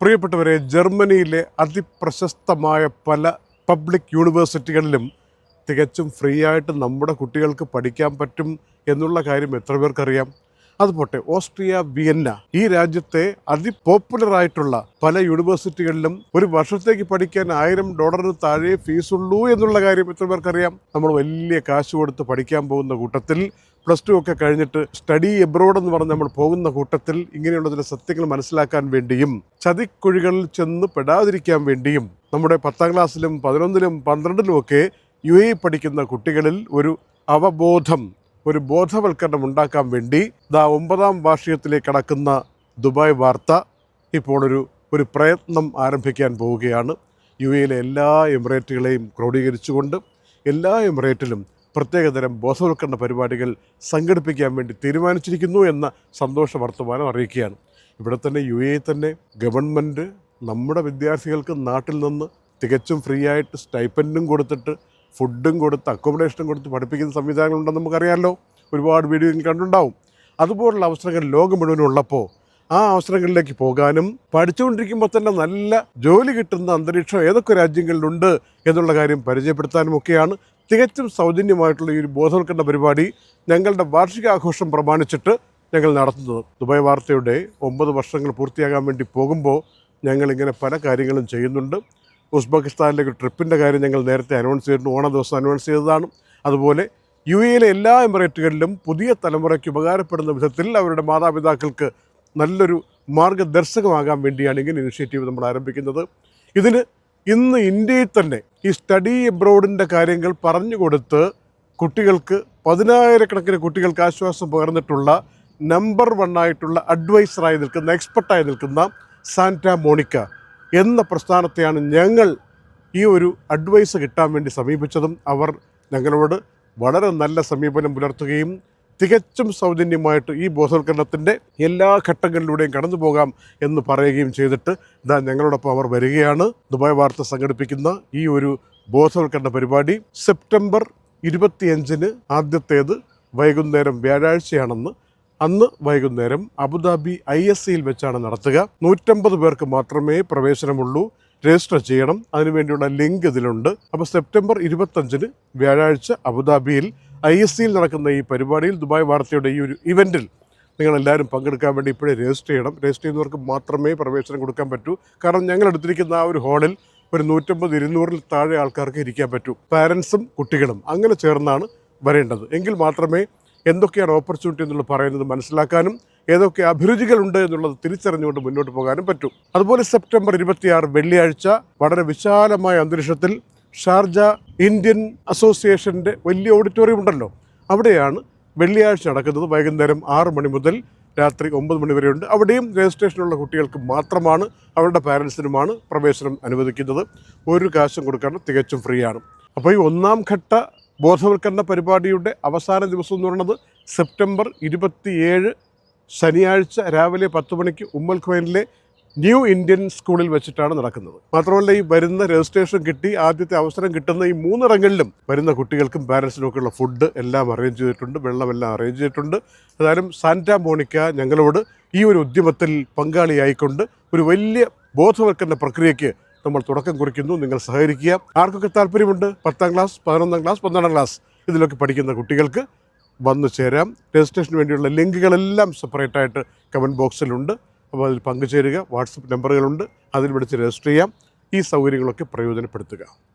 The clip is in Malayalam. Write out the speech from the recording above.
പ്രിയപ്പെട്ടവരെ ജർമ്മനിയിലെ അതിപ്രശസ്തമായ പല പബ്ലിക് യൂണിവേഴ്സിറ്റികളിലും തികച്ചും ഫ്രീ ആയിട്ട് നമ്മുടെ കുട്ടികൾക്ക് പഠിക്കാൻ പറ്റും എന്നുള്ള കാര്യം എത്ര പേർക്കറിയാം? അതുപോട്ടെ ഓസ്ട്രിയ വിയന്ന ഈ രാജ്യത്തെ അതിപോപ്പുലറായിട്ടുള്ള പല യൂണിവേഴ്സിറ്റികളിലും ഒരു വർഷത്തേക്ക് പഠിക്കാൻ ആയിരം ഡോളറിന് താഴെ ഫീസുള്ളൂ എന്നുള്ള കാര്യം എത്ര പേർക്കറിയാം? നമ്മൾ വലിയ കാശ് കൊടുത്ത് പഠിക്കാൻ പോകുന്ന കൂട്ടത്തിൽ പ്ലസ് ടു ഒക്കെ കഴിഞ്ഞിട്ട് സ്റ്റഡി എബ്രോഡ് എന്ന് പറഞ്ഞ് നമ്മൾ പോകുന്ന കൂട്ടത്തിൽ ഇങ്ങനെയുള്ള ചില സത്യങ്ങൾ മനസ്സിലാക്കാൻ വേണ്ടിയും ചതിക്കുഴികളിൽ ചെന്ന് പെടാതിരിക്കാൻ വേണ്ടിയും നമ്മുടെ പത്താം ക്ലാസ്സിലും പതിനൊന്നിലും പന്ത്രണ്ടിലും ഒക്കെ യു എ പഠിക്കുന്ന കുട്ടികളിൽ ഒരു അവബോധം ഒരു ബോധവൽക്കരണം ഉണ്ടാക്കാൻ വേണ്ടി ദാ ഒമ്പതാം വാർഷികത്തിലേക്ക് കടക്കുന്ന ദുബായ് വാർത്ത ഇപ്പോൾ ഒരു ഒരു പ്രയത്നം ആരംഭിക്കാൻ പോവുകയാണ്. യു എയിലെ എല്ലാ എമിറേറ്റുകളെയും ക്രോഡീകരിച്ചുകൊണ്ട് എല്ലാ എമിറേറ്റിലും പ്രത്യേകതരം ബോധവൽക്കരണ പരിപാടികൾ സംഘടിപ്പിക്കാൻ വേണ്ടി തീരുമാനിച്ചിരിക്കുന്നു എന്ന സന്തോഷ വർത്തമാനം അറിയിക്കുകയാണ്. ഇവിടെ തന്നെ യു എ തന്നെ ഗവൺമെന്റ് നമ്മുടെ വിദ്യാർത്ഥികൾക്ക് നാട്ടിൽ നിന്ന് തികച്ചും ഫ്രീ ആയിട്ട് സ്റ്റൈപ്പൻഡും കൊടുത്തിട്ട് ഫുഡും കൊടുത്ത് അക്കോമഡേഷനും കൊടുത്ത് പഠിപ്പിക്കുന്ന സംവിധാനങ്ങളുണ്ടെന്ന് നമുക്കറിയാമല്ലോ ഒരുപാട് വീഡിയോ കണ്ടുണ്ടാവും അതുപോലുള്ള അവസരങ്ങൾ ലോകം മുഴുവനും ഉള്ളപ്പോൾ ആ അവസരങ്ങളിലേക്ക് പോകാനും പഠിച്ചുകൊണ്ടിരിക്കുമ്പോൾ തന്നെ നല്ല ജോലി കിട്ടുന്ന അന്തരീക്ഷം ഏതൊക്കെ രാജ്യങ്ങളിലുണ്ട് എന്നുള്ള കാര്യം പരിചയപ്പെടുത്താനും ഒക്കെയാണ് തികച്ചും സൗജന്യമായിട്ടുള്ള ഈ ഒരു ബോധവൽക്കരണ പരിപാടി ഞങ്ങളുടെ വാർഷികാഘോഷം പ്രമാണിച്ചിട്ട് ഞങ്ങൾ നടത്തുന്നത്. ദുബായ് വാർത്തയുടെ ഒമ്പത് വർഷങ്ങൾ പൂർത്തിയാകാൻ വേണ്ടി പോകുമ്പോൾ ഞങ്ങളിങ്ങനെ പല കാര്യങ്ങളും ചെയ്യുന്നുണ്ട്. ഉസ്ബെക്കിസ്ഥാനിലേക്ക് ട്രിപ്പിന്റെ കാര്യം ഞങ്ങൾ നേരത്തെ അനൗൺസ് ചെയ്തിട്ടുണ്ട് ഓണ ദിവസം അനൗൺസ് ചെയ്തതാണ്. അതുപോലെ യു എയിലെ എല്ലാ എമിറേറ്റുകളിലും പുതിയ തലമുറയ്ക്ക് ഉപകാരപ്പെടുന്ന വിധത്തിൽ അവരുടെ മാതാപിതാക്കൾക്ക് നല്ലൊരു മാർഗദർശകമാകാൻ വേണ്ടിയാണ് ഇങ്ങനെ ഇനിഷ്യേറ്റീവ് നമ്മൾ ആരംഭിക്കുന്നത്. ഇതിന് ഇന്ന് ഇന്ത്യയിൽ തന്നെ ഈ സ്റ്റഡി എബ്രോഡിന്റെ കാര്യങ്ങൾ പറഞ്ഞു കൊടുത്ത് കുട്ടികൾക്ക് പതിനായിരക്കണക്കിന് കുട്ടികൾക്ക് ആശ്വാസം പകർന്നിട്ടുള്ള നമ്പർ വൺ ആയിട്ടുള്ള അഡ്വൈസറായി നിൽക്കുന്ന എക്സ്പെർട്ടായി നിൽക്കുന്ന സാന്റ മോണിക്ക എന്ന പ്രസ്ഥാനത്തെയാണ് ഞങ്ങൾ ഈ ഒരു അഡ്വൈസ് കിട്ടാൻ വേണ്ടി സമീപിച്ചതും അവർ ഞങ്ങളോട് വളരെ നല്ല സമീപനം പുലർത്തുകയും തികച്ചും സൗജന്യമായിട്ട് ഈ ബോധവൽക്കരണത്തിന്റെ എല്ലാ ഘട്ടങ്ങളിലൂടെയും കടന്നു പോകാം എന്ന് പറയുകയും ചെയ്തിട്ട് ഇതാ ഞങ്ങളോടൊപ്പം അവർ വരികയാണ്. ദുബായ് വാർത്ത സംഘടിപ്പിക്കുന്ന ഈ ഒരു ബോധവൽക്കരണ പരിപാടി സെപ്റ്റംബർ ഇരുപത്തിയഞ്ചിന് ആദ്യത്തേത് വൈകുന്നേരം വ്യാഴാഴ്ചയാണെന്ന് അന്ന് വൈകുന്നേരം അബുദാബി ഐ എസ് സിയിൽ വെച്ചാണ് നടത്തുക. നൂറ്റമ്പത് പേർക്ക് മാത്രമേ പ്രവേശനമുള്ളൂ. രജിസ്റ്റർ ചെയ്യണം. അതിനുവേണ്ടിയുള്ള ലിങ്ക് ഇതിലുണ്ട്. അപ്പോൾ സെപ്റ്റംബർ ഇരുപത്തഞ്ചിന് വ്യാഴാഴ്ച അബുദാബിയിൽ ഐ എസ് സിയിൽ നടക്കുന്ന ഈ പരിപാടിയിൽ ദുബായ് വാർത്തയുടെ ഈ ഒരു ഇവന്റിൽ നിങ്ങളെല്ലാവരും പങ്കെടുക്കാൻ വേണ്ടി ഇപ്പോഴേ രജിസ്റ്റർ ചെയ്യണം. രജിസ്റ്റർ ചെയ്യുന്നവർക്ക് മാത്രമേ പ്രവേശനം കൊടുക്കാൻ പറ്റൂ. കാരണം ഞങ്ങൾ എടുത്തിരിക്കുന്ന ആ ഒരു ഹാളിൽ ഒരു നൂറ്റമ്പത് ഇരുന്നൂറിൽ താഴെ ആൾക്കാർക്ക് ഇരിക്കാൻ പറ്റൂ. പാരൻസും കുട്ടികളും അങ്ങനെ ചേർന്നാണ് വരേണ്ടത്. എങ്കിൽ മാത്രമേ എന്തൊക്കെയാണ് ഓപ്പർച്യൂണിറ്റി എന്നുള്ളത് പറയുന്നത് മനസ്സിലാക്കാനും ഏതൊക്കെ അഭിരുചികളുണ്ട് എന്നുള്ളത് തിരിച്ചറിഞ്ഞുകൊണ്ട് മുന്നോട്ട് പോകാനും പറ്റും. അതുപോലെ സെപ്റ്റംബർ ഇരുപത്തിയാറ് വെള്ളിയാഴ്ച വളരെ വിശാലമായ അന്തരീക്ഷത്തിൽ ഷാർജ ഇന്ത്യൻ അസോസിയേഷന്റെ വലിയ ഓഡിറ്റോറിയം ഉണ്ടല്ലോ. അവിടെയാണ് വെള്ളിയാഴ്ച നടക്കുന്നത്. വൈകുന്നേരം ആറ് മണി മുതൽ രാത്രി ഒമ്പത് മണി വരെയുണ്ട്. അവിടെയും രജിസ്ട്രേഷനുള്ള കുട്ടികൾക്ക് മാത്രമാണ് അവരുടെ പാരൻസിനുമാണ് പ്രവേശനം അനുവദിക്കുന്നത്. ഒരു കാശും കൊടുക്കാണ്ട് തികച്ചും ഫ്രീ ആണ് അപ്പോൾ ഈ ഒന്നാം ഘട്ട ബോധവൽക്കരണ പരിപാടിയുടെ അവസാന ദിവസം എന്ന് പറയുന്നത് സെപ്റ്റംബർ ഇരുപത്തിയേഴ് ശനിയാഴ്ച രാവിലെ പത്ത് മണിക്ക് ഉമ്മൽ ഖുവൈനിലെ ന്യൂ ഇന്ത്യൻ സ്കൂളിൽ വെച്ചിട്ടാണ് നടക്കുന്നത്. മാത്രമല്ല ഈ വരുന്ന രജിസ്ട്രേഷൻ കിട്ടി ആദ്യത്തെ അവസരം കിട്ടുന്ന ഈ മൂന്നിടങ്ങളിലും വരുന്ന കുട്ടികൾക്കും പാരൻസിനും ഫുഡ് എല്ലാം അറേഞ്ച് ചെയ്തിട്ടുണ്ട് വെള്ളമെല്ലാം അറേഞ്ച് ചെയ്തിട്ടുണ്ട്. ഏതായാലും സാന്റാ മോണിക്ക ഞങ്ങളോട് ഈ ഒരു ഉദ്യമത്തിൽ പങ്കാളിയായിക്കൊണ്ട് ഒരു വലിയ ബോധവൽക്കരണ പ്രക്രിയയ്ക്ക് നമ്മൾ തുടക്കം കുറിക്കുന്നു. നിങ്ങൾ സഹകരിക്കുക. ആർക്കൊക്കെ താല്പര്യമുണ്ട്? പത്താം ക്ലാസ് പതിനൊന്നാം ക്ലാസ് പന്ത്രണ്ടാം ക്ലാസ് ഇതിലൊക്കെ പഠിക്കുന്ന കുട്ടികൾക്ക് വന്നു ചേരാം. രജിസ്ട്രേഷന് വേണ്ടിയുള്ള ലിങ്കുകളെല്ലാം സെപ്പറേറ്റ് ആയിട്ട് കമന്റ് ബോക്സിലുണ്ട് അപ്പോൾ അതിൽ പങ്കുചേരുക. വാട്സപ്പ് നമ്പറുകളുണ്ട്. അതിൽ വിളിച്ച് രജിസ്റ്റർ ചെയ്യാം. ഈ സൗകര്യങ്ങളൊക്കെ പ്രയോജനപ്പെടുത്തുക.